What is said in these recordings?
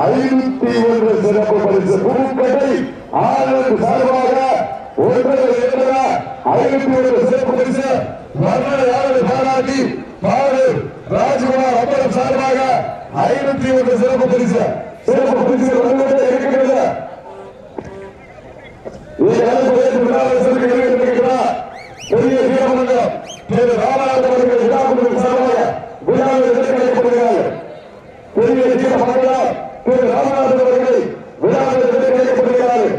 ஐநூத்தி ஒன்று சிறப்பு பரிசு. பூக்கடை ஆனந்த் சார்பாக ஒன்று ஐநூத்தி ஒன்று சிறப்பு பரிசு வர்ணனையாளர் பாராட்டி பாரு ராஜ்குமார் அம்பலம் சார்பாக ஐநூத்தி ஒன்று சிறப்பு பரிசு. சிறப்பு பரிசு வந்து பெரிய வீரமங்கம் திரு ராமநாதன் அவர்கள் விழாக்குழு சார்பாக விழாவில் எதிர்கணிக்கப்படுகிறார்கள் பெரிய வீரமங்கலம் திரு ராமநாதன் அவர்களை விழாவில் எதிர்கணிக்கப்படுகிறார்கள்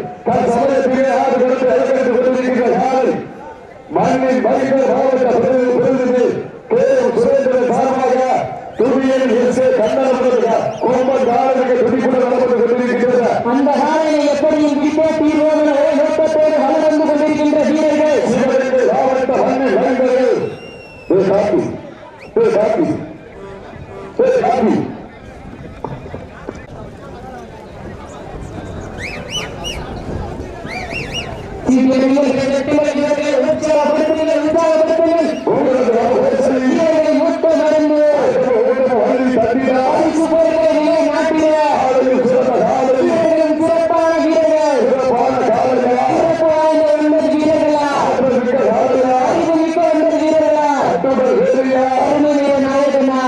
சமயத்திலே ஆறு கடந்து அலங்கரித்துக் கொண்டிருக்கின்ற யாரை மண்ணின் மதிப்பு மாவட்ட பிரதிநிதி சுரேந்திரன் சார்பாக துணியில் எஸ் கண்ணன் அவர்கள் கோம்பன் காலத்துக்கு துடிப்புடன் நடந்து கொண்டிருக்கிறது அந்த காலையை எப்படியும் பிடித்தே தீர்வோம் என ஒரே நோக்கத்தோடு வளம் வந்து கொண்டிருக்கின்ற வீரர்கள் சிவகங்கை மாவட்ட மண்ணில் வழங்குகிறது ஏ காப்பி ஏ காப்பி ஏ காப்பி வீரர்கள் வீரர்கள் வீரர்களை உற்சாகப்படுத்துங்கள் உற்சாகப்படுத்துங்கள் உங்களுக்கு வர ஓசை வீரர்களை மூத்த நடந்து ஓட்டம் வழி தட்டினா பரிசு போகிற நிலை நாட்டிலே ஆலையில் சிறந்த காலை வீரர்களும் சிறப்பான வீரர்கள் சிறப்பான காலையா சிறப்பு வாய்ந்த ஒன்பது வீரர்களா ஆற்றமிக்க காலையா அறிவுமிக்க ஒன்பது வீரர்களா அக்டோபர் வேலையா அருமை வீர நாயகனா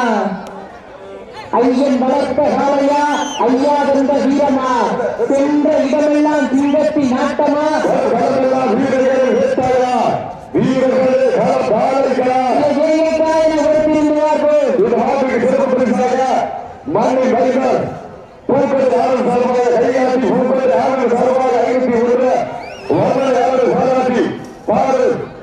ஐயன் வளர்த்த காளையா ஐயா வந்த வீரமா சென்ற இடமெல்லாம் சிங்கத்தின் நாட்டமா களமெல்லாம் வீரர்களை ஏற்றாயா வீரர்களே கள பாலைகளா ஜெயகாயன கொடுத்திருந்தார்கள் இந்த மாட்டுக்கு சிறப்பு பரிசாக மண்ணை மனிதர் பூப்பதி ஆனந்த் சார்பாக கைகாட்டி பூப்பதி ஆனந்த் சார்பாக ஐநூத்தி ஒன்று வர்ணனை ஆனந்த் பாராட்டி பாரு ராஜ்குமார் அமரம் சார்பாக ஐநூத்தி ஒன்று சிறப்பு பரிசு வீரர்கள் வீரர்கள் வீரர்கள் உற்சாகப்படுத்துங்கள் உற்சாகப்படுத்துங்கள் அதற்கு ஏற்பதாக சேர்த்து வைத்திருக்கிறார் பெரிய வீரமங்கலம்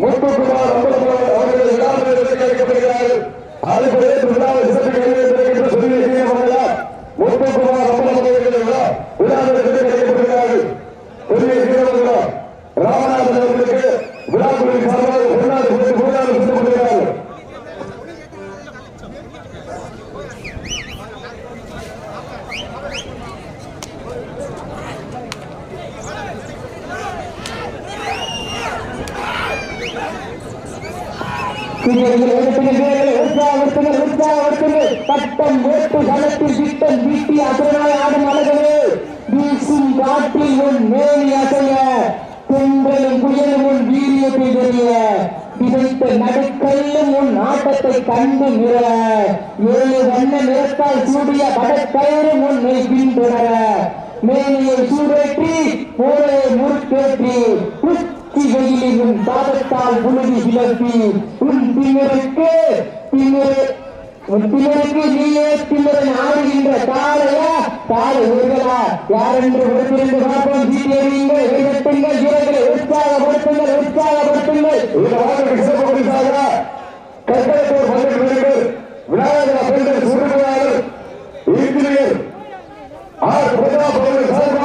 முத்துக்குமார் அம்பலம் அவர்கள் விழாவில் வைக்கப்படுகிறார்கள் அதற்கு ஏற்று விழாவில் சிறப்பு வைத்திருக்கின்ற பெரிய வீரமங்கலம் முத்துக்குமார் அம்பலம் அவர்கள் விழா விழாவில் வைக்கப்படுகிறார்கள் பெரிய வீரமங்கலம் ராமநாதன் அவர்களுக்கு விழாக்குழுவின் சார்பாக பொன்னாடு கொடுத்து பொன்னாடு கொடுக்கப்படுகிறார்கள் வீரர்கள் வீரர்கள் வீரர்கள் உற்சாகப்படுத்துங்கள் உற்சாகப்படுத்துங்கள் பட்டம் ஓட்டு களத்தில் திட்டம் வீட்டி அசுரனாய் ஆடும் அழகவே வீசும் காற்றில் உன் மேனி அசைய. பெண்களும் புயலும் உன் வீரியத்தை தெரிய விதைத்த நடுக்கல்லும் உன் ஆட்டத்தை கண்டு நிற. ஏழு வண்ண நிறத்தால் சூடிய வடக்கயிறும் உன்னை பின்தொடர. மேனியை சூடேற்றி போரே முறுக்கேற்றி உச்சி உன் பாதத்தால் உலகி கிளப்பி உன் திமிருக்கு திமிரு உன் திமிருக்கு நீயே திமிரன் ஆடுகின்ற காலையா காலை உருகலா யாரென்று உடனிருந்து பார்ப்போம். சீட்டியறியுங்கள் எழுதட்டுங்கள் வீரர்களை உற்சாகப்படுத்துங்கள் உற்சாகப்படுத்துங்கள். இந்த வாரத்துக்கு சிறப்பு பரிசாக கட்டளத்தூர் பன்னெண்டு வீரர்கள் விநாயகர் பெண்கள் சுருமையாளர் இன்ஜினியர் ஆர் பிரதாப் அவர்கள் சார்பாக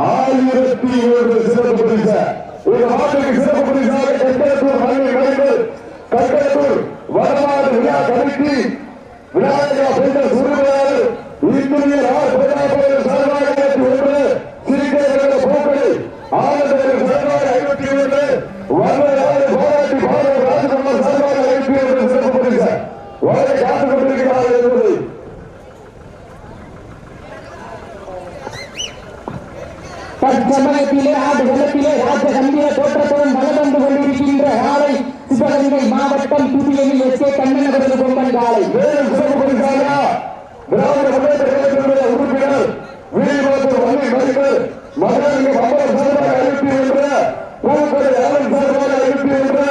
ஆயிரத்தி ஒன்று சிறப்பு பரிசு. இந்த வாரத்துக்கு சிறப்பு பரிசாக கட்டளத்தூர் பன்னெண்டு வீரர்கள் கட்டளத்தூர் வடமாடு விழா கமிட்டி விநாயகா பெண்கள் சுருமையாளர் இன்ஜினியர் ஆர் பிரதாப் அவர்கள் சார்பாக ஆயிரத்தி ஒன்று சிறிய போக்கடி ஆனந்தர்கள் சார்பாக ஐநூத்தி ஒன்று வர்ணனையாளர் போராட்டி பாரத ராஜகுமார் சார்பாக ஐநூத்தி ஒன்று சிறப்பு பரிசு வரை காத்துக் கொண்டிருக்கிறார்கள் என்பதை தற்சமயத்திலே ஆடு வெள்ளத்திலே ராஜ கம்பீர தோற்றத்துடன் வளர்ந்து கொண்டிருக்கின்ற காலை சிவகங்கை மாவட்டம் புதியனில் எஸ் கண்ணன் அவர்கள் பொம்மன் காலை வேறு சிறப்பு பரிசாக திராவிட முன்னேற்ற கழகத்தினுடைய உறுப்பினர் வீரபாத்தூர் வன்மை மதிப்பர் மதுரை மம்பலம் சார்பாக ஐநூத்தி ஒன்று பூக்கொடை ஆனந்த் சார்பாக ஐநூத்தி ஒன்று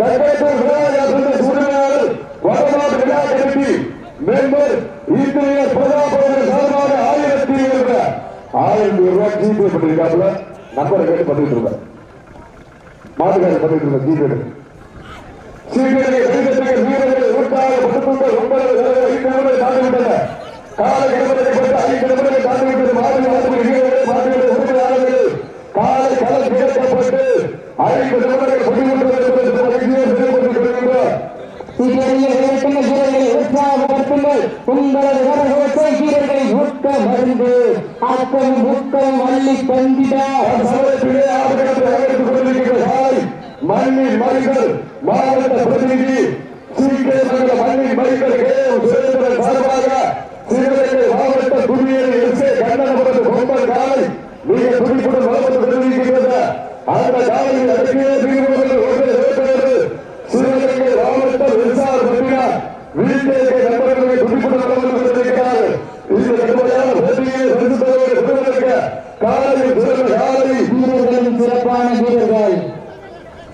கட்டேத்தூர் விநாயகர் உரிமையாளர் வடநாடு விழா கமிட்டி மெம்பர் இன்ஜினியர் பிரதாப் அவர்கள் சார்பாக ஆயிரத்தி ஒன்று ஆயிரத்தி ரூபாய் ஜிபே பண்ணிருக்காப்புல நம்பரை கேட்டு பண்ணிட்டு இருக்கேன் மாட்டுக்காரர் பண்ணிட்டு இருக்கேன் ஜிபே சீக்கிரம் வீரர்கள் உற்சாகப்படுத்துங்கள் உங்களது நிலையை ஐந்து நிமிடங்கள் தாண்டிவிட்டன கால கிளம்பரை பொறுத்து ஐந்து நிமிடங்கள் தாண்டிவிட்டது மாறி மாற்றி வீரர்களை மாற்றிவிட்டு உறுப்பினர்கள் காலை களம் கிடைக்கப்பட்டு ஐந்து நிமிடங்கள் முடிவுற்றது என்பதை மகிழ்ச்சியை செயல்பட்டுக் கொள்கின்றோம் வீரர்களை விரட்டுங்கள் வீரர்களை உற்சாகப்படுத்துங்கள் உங்களது வரகோசை வீரர்களை ஊக்க மருந்து ஆக்கம் ஊக்கம் அள்ளி தந்திட மண்ணின் மனிதர் மாவட்ட பிரதிநிதி சி கே மங்கல மண்ணின் மனிதர் கே எம் சுரேந்திரன் சார்பாக சிவகங்கை மாவட்ட துணியர் எஸ் ஏ கண்ணனபுரத்து பொம்பல் காலை மிக துடிப்புடன் வளர்ந்து கொண்டிருக்கின்றது அந்த காலையில் அடக்கிய வீரர்கள் ஒன்றை சேர்க்கிறது சிவகங்கை மாவட்டம் எஸ்ஆர் பட்டினா வீட்டிலே நண்பர்களை துடிப்புடன் வளர்ந்து கொண்டிருக்கிறார்கள் இந்த கடுமையான போட்டியை பரிசுத்தவர்கள் காலையில் சிறந்த காலை வீரர்களும் சிறப்பான வீரர்கள்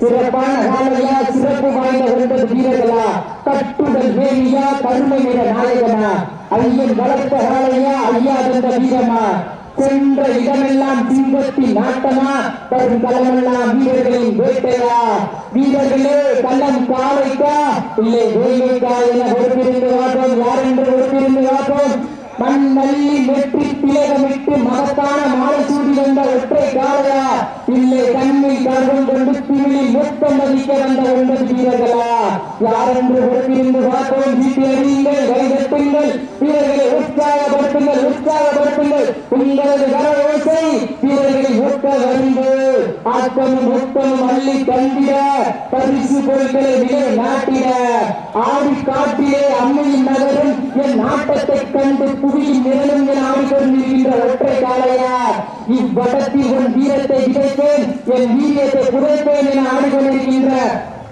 சிறப்பான காலையா சிறப்பு வாய்ந்த ஒன்பது வீரர்களா கட்டுடல் வேலியா கருமை நிற நாயகனா காலையா ஐயா தந்த வீரமா? சென்ற இடமெல்லாம் சிங்கத்தின் நாட்டமா வரும் களமெல்லாம் வீரர்களின் வேட்டையா? வீரர்களே களம் காலைக்கா? இல்லை வேலைக்கா என பொறுப்பிருந்து வாட்டோம் யாரென்று பொறுப்பிருந்து வாட்டோம் மண் மல்லி வெற்றி திலகமிட்டு மகத்தான மாலை சூடி வந்த ஒற்றை காளையா இல்லை கண்ணில் கர்வம் கொண்டு திமிழில் மொத்தம் மதிக்க வந்த ஒன்பது வீரர்களா? யாரென்று பொறுப்பிருந்து பார்க்கவும் வீட்டு அறியுங்கள் கைதட்டுங்கள் வீரர்களை உற்சாகப்படுத்துங்கள் உற்சாகப்படுத்துங்கள். உங்களது கரவோசை வீரர்களை ஊக்க வந்து ஆக்கமும் மொத்தமும் அள்ளி தந்திட பரிசு பொருட்களை விலை நாட்டிட. ஆடி காட்டிலே அம்மையின் நகரும் என் நாட்டத்தை கண்டு புவியின் நிழலும் என ஆடிக்கொண்டிருக்கின்ற ஒற்றை காலையா இவ்வடத்தில் உன் வீரத்தை குறைப்பேன் என் வீரியத்தை குறைப்பேன் என ஆடிக்கொண்டிருக்கின்ற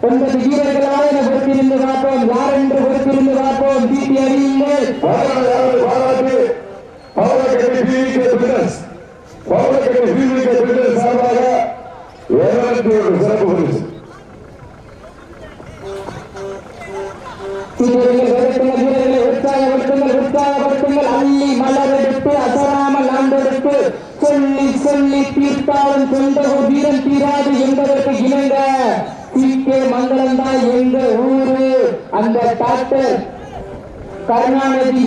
ஒன்பது வீரர்களாக என பொறுத்திருந்து பார்ப்போம். யார் என்று பொறுத்திருந்து பார்ப்போம். தீட்டி அறியுங்கள். பாராட்டு பாராட்டு. சார்பாக தீர்த்தாலும் சொந்த வீரன் தீராது என்பதற்கு இணங்க சீக்கே மங்களம் தான் எங்க ஊரு. அந்த டாக்டர் கருணாநிதி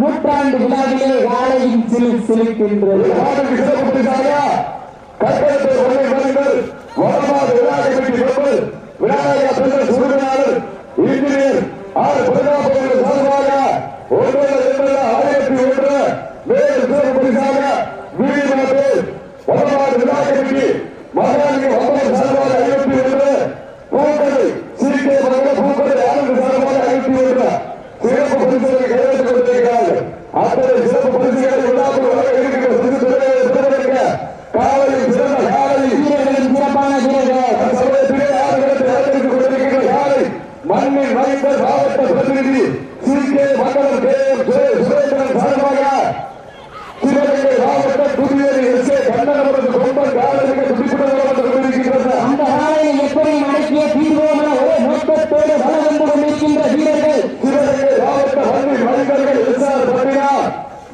நூற்றாண்டு விழாவிலே வாழையின் சிலு சிலுக்கின்றது. பாடலுக்கு சிறப்பு பரிசாக இன்ஜினியர் ஆர். பிரதாபர்கள் சார்பாக ஒன்றரை ஆயிரத்தி ஒன்று மேலும் சிறப்பு பரிசாக வடமாறு விநாயக கமிட்டி மகாலிங்க வம்பர் சார்பாக ஐநூத்தி ஒன்று பூக்கடை சிறுகே மகள பூக்கடை ஆனந்த் சார்பாக ஐநூத்தி ஒன்று சிறப்பு பரிசுகளை கையெழுத்துக் கொண்டிருக்கிறார்கள் அத்தனை சிறப்பு பரிசுகளை விழாக்கள் வர இருக்கிற சிறு துறையை சிறப்பிக்க காலையில் சிறந்த காலையில் வீரர்களும் சிறப்பான வீரர்கள் சமயத்திலே ஆடுகளத்தை அலங்கரித்துக் கொண்டிருக்கின்ற காலை மண்ணின் மைந்தர் மாவட்ட பிரதிநிதி சி கே மண்டலம் கே எம் சுரேந்திரன் சார்பாக சிவகங்கை மாவட்ட புதியரி எஸ் ஏ கண்ணனபுரத்து கொம்பன் காலைக்கு துடிப்புடன் வந்து கொண்டிருக்கின்றது அந்த காலையை எப்படி அடக்கிய தீர்வோம் என ஒரே நோக்கத்தோடு வளம் வந்து கொண்டிருக்கின்ற வீரர்கள் சிவகங்கை மாவட்ட மண்ணின் மனிதர்கள் எஸ் ஆர் பட்டினா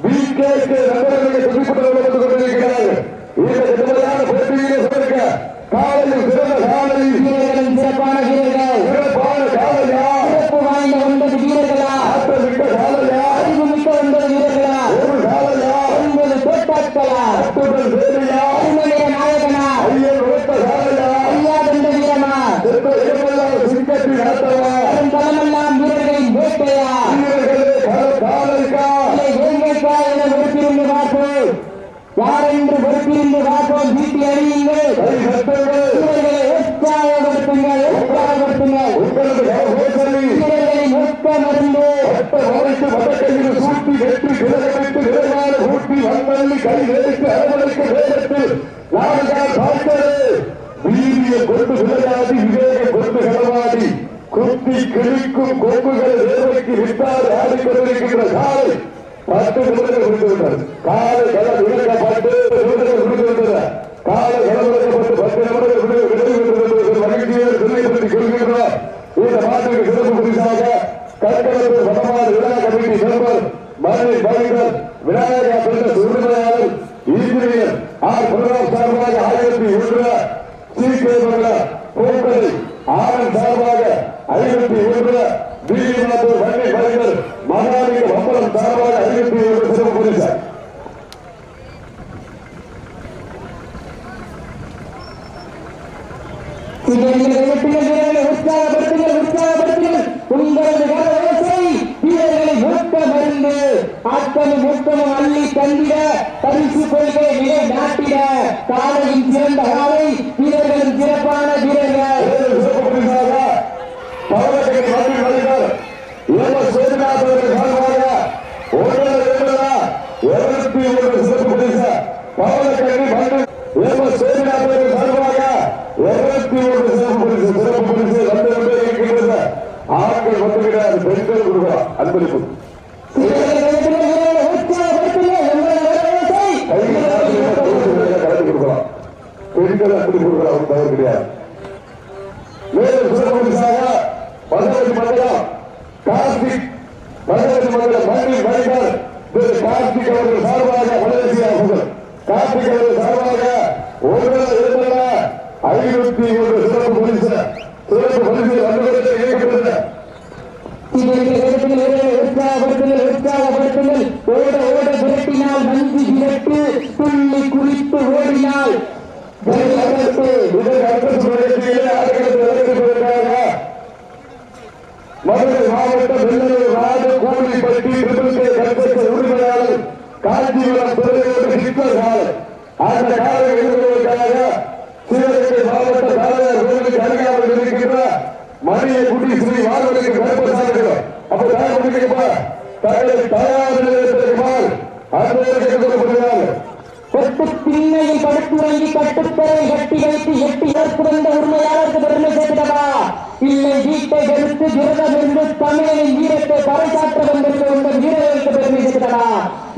பி கே கே நகரங்களை துடிப்புடன் வந்து கொண்டிருக்கிறார்கள் இந்த கடுமையான போட்டியிலே சிறக்க காலையில் சிறந்த காலையில் வீரர்களும் சிறப்பான வீரர்கள் சிறப்பான காலையா சிறப்பு வாய்ந்த ஒன்பது வீரர்களா ஆட்டமிக்க காலையா அறிவு மிக்க ஒன்பது வீரர்களா ஒரு காலையா ஒன்பது தோட்டாக்களா அத்துடன் வேலையா அருமநிற நாயகனா ஐயன் உழைத்த காலையா ஐயா தந்த வீரமா சென்ற இடமெல்லாம் சிங்கத்தின் ஆட்டமா வரும் தளமெல்லாம் வீரர்களின் வேட்டையா வீரர்களே கல காலைக்கா இல்லை வேங்கைக்கா என பொறுப்பிருந்து பார்ப்போம் யார் என்று பொறுப்பிருந்து பார்ப்போம் வீட்டி அறியுங்கள் கை கட்டுங்கள் வீரர்களை உற்சாகப்படுத்துங்கள் உற்சாகப்படுத்துங்கள் உங்களது கரகோசனை வீரர்களின் ஊக்க மருந்து பட்ட மறைத்து கூட்டி வெற்றி விலகமைத்து விரைவான கூட்டி வந்தள்ளி கை எடுத்து அரவணைக்கு வேகத்தில் நாடுகார் பார்த்தது வீரிய கொண்டு விளையாடி விவேக கொண்டு களவாடி. குத்தி கிழிக்கும் கொம்புகள் வேலைக்கு விட்டால் ஆடிக்கொண்டிருக்கின்ற காலை. பத்து நிமிடங்கள் முடிந்து விட்டது காலை களம் விளக்கப்பட்டு நிமிடங்கள் முடிந்து விட்டது காலை களம் விளக்கப்பட்டு பத்து நிமிடங்கள் விடு- விடுவிக்கப்பட்டு மகிழ்ச்சியோடு தெரியப்படுத்திக் கொள்கின்றார் இந்த மாற்றுக்கு சிறப்பு குறிப்பாக கற்களத்தூர் சமமான விழா committee member Madurai Vinayagar Vinayaka builders உரிமையாளர் இன்ஜினியர் ஆர் பிரதாப் சார்பாக ஆயிரத்தி ஒன்று சி கே மங்கள பூக்கடை ஆனந்த் சார்பாக ஐநூத்தி ஒன்று பி தந்திட பரிசு கொள்கை நிலை நாட்டிட காலையின் சிறந்த காலை வீரர்களும் சிறப்பான வீரர்கள் சிறப்பு பரிசாக பவனக்கரை மந்திரி மனிதர் எம் எஸ் சோதிநாத் அவர்கள் சார்பாக ஒன்று இரண்டுல இருநூத்தி ஒன்று சிறப்பு பரிசு பவனக்கரை மந்திரி எம் எஸ் சோதிநாத் அவர்கள் சார்பாக இருநூத்தி ஒன்று சிறப்பு பரிசு சிறப்பு பரிசு ரெண்டு ரெண்டு இருக்கின்றது ஆண்கள் மட்டும் கிடையாது பெண்கள் கொடுக்கலாம் அன்பளிப்பு கலந்து கொடுக்கலாம் பெண்கள் அன்பளிப்பு கொடுக்கலாம் தவறு கிடையாது மேலும் சிறப்பு பரிசாக பதவி மண்டலம் கார்த்திக் பதவி மண்டலம் மண்ணில் மனிதர் திரு கார்த்திக் அவர்கள் சார்பாக மலேசியா முதல் கார்த்திக் அவர்கள் சார்பாக ஒன்று இரண்டுல ஐநூத்தி ஒன்று சிறப்பு பரிசு சிறப்பு பரிசு அன்பளிப்பு இயக்கப்பட்டது உற்சாகப்படுத்துங்கள் உற்சாகப்படுத்துங்கள் ஓட ஓட விரட்டினால் நன்றி விரட்டு துள்ளி குறித்து ஓடினால் விரட்டு. இதற்கு அடுத்த சுழற்சியிலே ஆடுகளத்தில் இறங்கியிருப்பதற்காக மதுரை மாவட்டம் வெள்ளலூர் ராஜ கோவில்பட்டி திருப்பதி கட்சி உரிமையாளர் காஞ்சிபுரம் துறையோடு ஹிட்லர் காலம் அந்த காலை எதிர்கொள்வதற்காக சிவகங்கை மாவட்ட தலைவர் கோவிலுக்கு அருகாமல் இருக்கின்ற மணிய குடி ஸ்ரீ வாழ்வதற்கு கருப்பசாமி அப்ப தயார் பண்ணிக்கப்பா தங்களை தயார் நிலையத்திற்குமாறு அந்த கேட்டுக்கொள்ளப்படுகிறார்கள் கொட்டு திண்ணையில் படுத்துறங்கி கட்டுத்தரை கட்டி வைத்து எட்டி ஏற்படுத்த உரிமையாளருக்கு பெருமை சேர்க்கிறதா இல்லை வீட்டை எடுத்து விரதம் இருந்து தமிழனின் வீரத்தை பறைசாற்ற வந்திருக்க உங்கள் வீரர்களுக்கு பெருமை சேர்க்கிறதா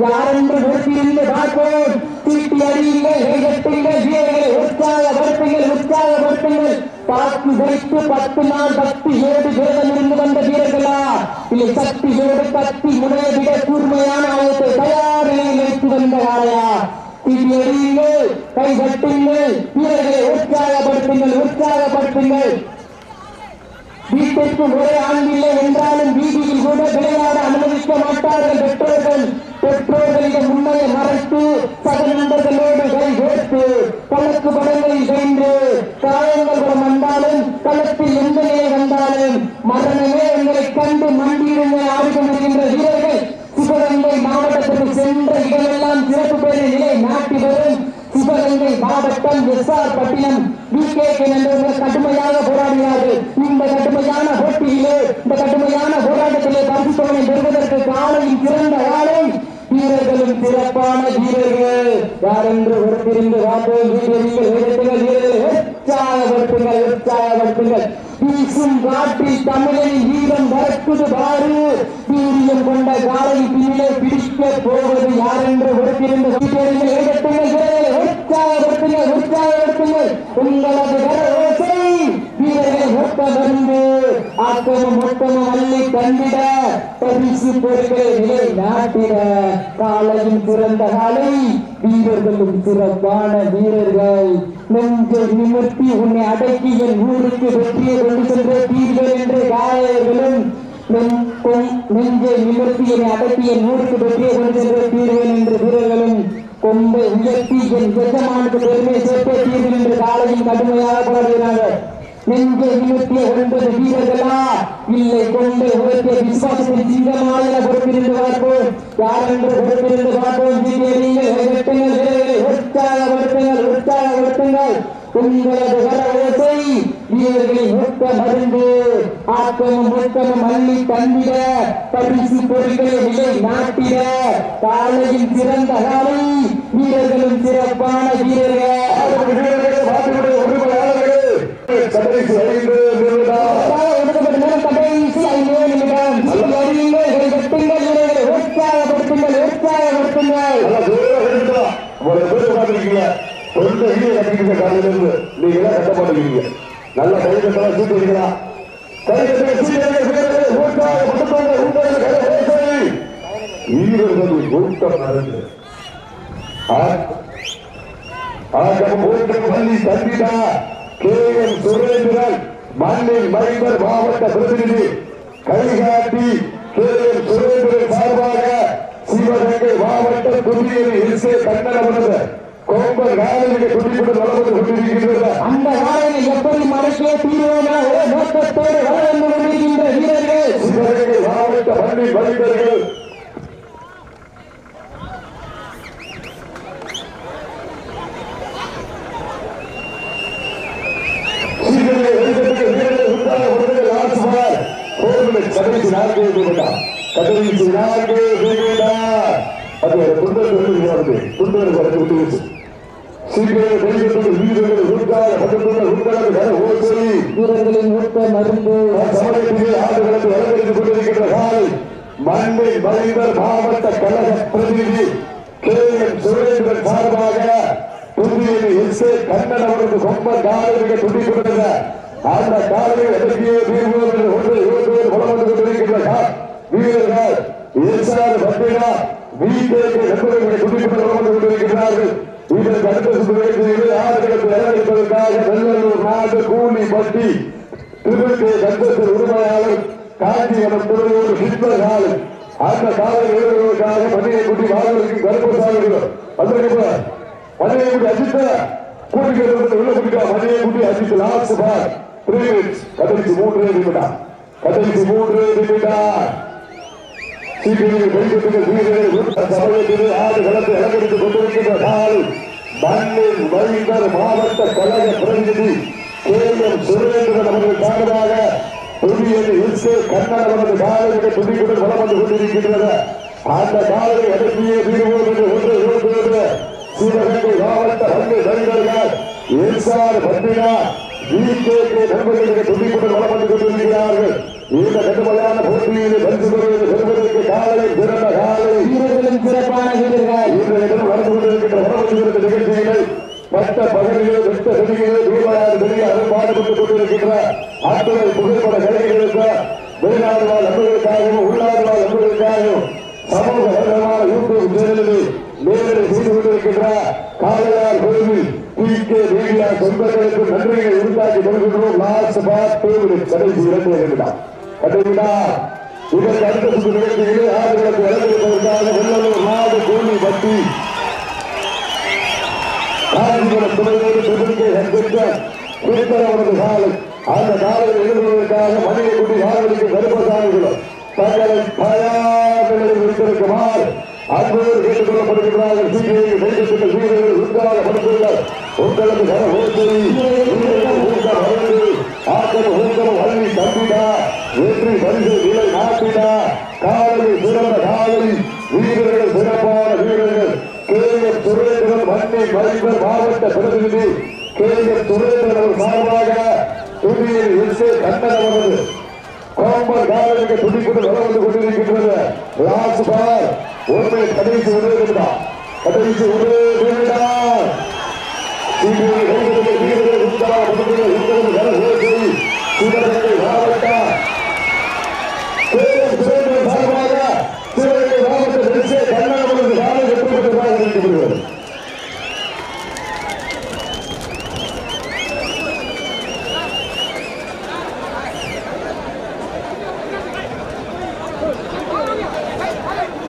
யாரென்று ஒருத்திருந்து பார்ப்போம் தீட்டி அடியுங்கள் கைகட்டுங்கள் வீரர்களை உற்சாகப்படுத்துங்கள் உற்சாகப்படுத்துங்கள் பாக்கு வைத்து பத்து நாள் பக்தியோடு விரதம் இருந்து வந்த வீரர்களா இல்லை சக்தியோடு கத்தி முனைய விட கூர்மையான ஆயத்தை தயார் நிலையில் வைத்து வந்த ஆளையா எறியுங்கள் கை கட்டுங்கள் வீரர்களை உற்சாகப்படுத்துங்கள் உற்சாகப்படுத்துங்கள். வீட்டிற்கு ஒரே ஆண்டில்லை என்றாலும் வீதியில் கூட விளையாட அனுமதிக்க மாட்டார்கள் பெற்றோர்கள். பெற்றோர்களின் உண்மையை மறைத்து சக நண்பர்களோடு கை கோர்த்து கணக்கு படங்களில் சென்று காயங்கள் படம் வந்தாலும் களத்தில் எந்த நிலை வந்தாலும் மரணமே எங்களை கண்டு மண்டியிருந்து வருகின்ற வீரர்கள் சிவகங்கை மாவட்டத்திற்கு சென்ற இடமெல்லாம் சிறப்பு பெற நிலை நாட்டி வரும். சிவகங்கை மாவட்டம் S R Pattinam V K K நண்பர்கள் கடுமையாக போராடினார்கள். இந்த கடுமையான போட்டியிலே இந்த கடுமையான போராட்டத்திலே பரிசு பரிசுத்தவனை பெறுவதற்கு காலையில் சிறந்த ஆளை வீரர்களும் சிறப்பான வீரர்கள். யார் என்று ஒருத்திருந்து வார்த்தை வீரர்கள் வீரர்கள் உற்சாகப்படுத்துங்கள் உற்சாகப்படுத்துங்கள் வீசும் காற்றில் தமிழனின் வீரம் வரக்குது பாரு. வீரியம் கொண்ட காலை பின்னிலே பிடிக்க போவது யார் என்று ஒருத்திருந்து வீரர்கள் உற்சாகப்படுத்துங்கள் உற்சாகப்படுத்துங்கள் உங்களது வர ஓசை வீரர்களை வந்து ஆக்கமும் மொத்தமும் அள்ளி தந்திட பரிசு பொருட்களை நிலை நாட்டிட காலையும் சிறந்த காலை வீரர்களும் சிறப்பான வீரர்கள். நெஞ்சை நிமிர்த்தி உன்னை அடக்கி என் ஊருக்கு வெற்றியை கொண்டு சென்ற தீர்கள் என்று காயர்களும் நெஞ்சை நிமிர்த்தி என்னை அடக்கி என் ஊருக்கு வெற்றியை கொண்டு சென்ற தீர்கள் என்று வீரர்களும் கொம்பை உயர்த்தி என் எஜமானுக்கு பெருமை சேர்த்த தீர்கள் என்று காலையும் கடுமையாக போராடுகிறார்கள் நெஞ்சை நிமிர்த்திய ஒன்பது வீரர்களா இல்லை கொண்டை உழைத்த விசுவாசத்தின் சிங்கமாயிர பொறுப்பிருந்து பார்ப்போம். யார் என்று பொறுப்பிருந்து பார்ப்போம் வீரர்கள் வெட்டுங்கள் வீரர்களை உங்களது ஊக்க மருந்து ஆக்கமும் ஊக்கமும் அள்ளி தந்திட பரிசு பொருட்களை நாட்டிட காலையில் சிறந்த காலை வீரர்களும் சிறப்பான வீரர்கள். கடைசி ஐந்து நிமிடம் கடைசி ஐந்து நிமிடம் உற்சாகப்படுத்துங்கள் உற்சாகப்படுத்துங்கள் நல்லா கொஞ்சம் காலையில இருந்து. நீங்க எல்லாம் கட்ட நல்லா கை கட்டலாம், சீட்டு கை கட்டுங்க, சீட்டு வைங்க, உற்சாக வீரர்கள் கூட்டம் நடந்து. ஆ? பள்ளி கே எம் சுரேந்திரன் மண்ணின் மைந்தர் மாவட்ட பிரதிநிதி கைகாட்டி கே எம் சுரேந்திரன் சார்பாக சிவகங்கை மாவட்ட துணியரி இசை கண்ணனவனது கோம்பர் நாளிலே துணிப்பட்டு நடந்து கொண்டிருக்கின்றது அந்த வாழனை எப்படி மறைக்க தீர்வோமா? நோக்கத்தோடு வளர்ந்து கொண்டிருக்கின்ற வீரர்கள். சிவகங்கை மாவட்ட பள்ளி மைந்தர்கள் மருந்து சமயத்திலே ஆடுகளத்தில் அலங்கரித்துக் கொண்டிருக்கின்ற காலை மண்ணை மலைவர் மாவட்ட கழக பிரதிநிதி கே என் சுரேந்திரன் சார்பாக புதிய எஸ் ஏ கண்ணன் அவரது சொந்த காலையாக துண்டிக்கொண்டிருந்த அந்த காலையை அடக்கிய வீரர்கள் ஒன்று இருபது குளம் வந்து கொண்டிருக்கின்ற கா- வீரர்கள் எஸ் ஆர் பத்திரா வீட்டேக்கு நண்பர்களை துண்டிக்கொண்டு குளம் வந்து கொண்டிருக்கிறார்கள். இதற்கு அடுத்த சுற்றுவட்டத்தில் ஆடுகளத்தில் அலங்கரிப்பதற்காக வெள்ளலூர் நாடு கூலி பட்டி திருவள்ளி சங்கத்தில் உரிமையாளர் காஞ்சிபுரம் திருவள்ளூர் சித்தகாலு அந்த காலை எழுதுவதற்காக மணியை குட்டி வாழ்வதற்கு கருப்பசாமிகள் வந்திருக்க மணியை குட்டி அஜித்த கூட்டிகள் உள்ள குட்டிக்கா மணியை குட்டி அஜித் லாஸ்ட் பார். த்ரீ மினிட்ஸ் மூன்று நிமிடம். கடைசி மூன்று நிமிடம். சீக்கிரம் வெளியிட்டு வீரர்கள் சமயத்தில் ஆடு களத்தை அலங்கரித்துக் கொண்டிருக்கின்ற காலை மண்ணின் வைகர் மாவட்ட கழக பிரதிநிதி எம் சுரேந்திரன் அவர்கள் சார்பாக புதிய எஸ் கண்ணன் அவரது காலையை துணிக்குடன் வளம் வந்து கொண்டிருக்கின்றன அந்த காலையை அடக்கிய வீரர்கள் என்று ஒன்று இருபத்தி சிவகங்கை மாவட்ட வங்கி வைகர்கள் எஸ்ஆர் பத்தினா விகேகே நண்பர்களுக்கு துணிக்குடன் வளம் வந்து கொண்டிருக்கிறார்கள். இந்த கடுமையான போட்டியில் பரிசு பெறுவது செல்வதற்கு காலை பிறந்த காலை. வீரர்களின் சிறப்பான வீரர்கள். இன்றைய நடந்து கொண்டிருக்கின்ற உணவு நிகழ்ச்சிகளை பட்ட பகுதியிலே வெட்ட பாடுபட்டுக் கொண்டிருக்கின்ற அத்துறை புகைப்பட கலைஞர்களுக்கு வெளிநாடு வாழ் நண்பர்களுக்காகவும் உள்நாடு வாழ் நண்பர்களுக்காகவும் சமூக வர்க்கமான யூடியூப் சேனலில் நேரடி செய்து கொண்டிருக்கின்ற காளையார் கோவில் பி கே மீடியா சொந்தங்களுக்கு நன்றிகளை உருவாக்கி கொள்கின்றோம் லாஸ்ட் பார் டூ மினிட்ஸ் கடைசி இரண்டு நிமிடம். கடைசிடா இதற்கு அடுத்த சுற்று நிகழ்ச்சியிலே ஆடுகளுக்கு இறந்திருப்பதற்காக வெள்ளலூர் நாடு கோழி பட்டி. காஞ்சிபுரம் துணையோடு திருப்பதிக்கை சந்தித்த குறித்தவரது காலை அந்த காலையில் எழுதுவதற்காக மணியை குட்டி வாழ்வதற்கு கருப்பசாமிகளும் தங்களை தயாரிகளில் வைத்திருக்குமாறு அன்போடு கேட்டுக் கொள்ளப்படுகிறார்கள் சிபிஐ கைதிட்ட வீரர்கள் உற்சாகப்படுத்துங்கள். உங்களுக்கு கர ஓசை ஊக்கம் வளர்ந்து ஆக்கம் ஊக்கம் வள்ளி தம்பிடா வெற்றி பரிசு நிலை நாட்டிடா. காலை சிறந்த காலை வீரர்கள் சிறப்பான வீரர்கள். கே. எம் சுரேந்திரன் மண்ணை மறைவர் மாவட்ட பிரதிநிதி கேந்திர துறையினர் அவர் சார்பாக துணியில் இருந்து கண்ணன் அவரது கோம்பர் காலனுக்கு துடிப்புடன் வர வந்து கொண்டிருக்கின்றது லாஸ்ட் பார் ஒன்றை கடைசி ஒரு நிமிடம் கடைசி ஒரு நிமிடம் மாவட்ட கண்ணன் அவரது காலம் எப்படிப்பட்டதாக இருக்கப்படுகிறது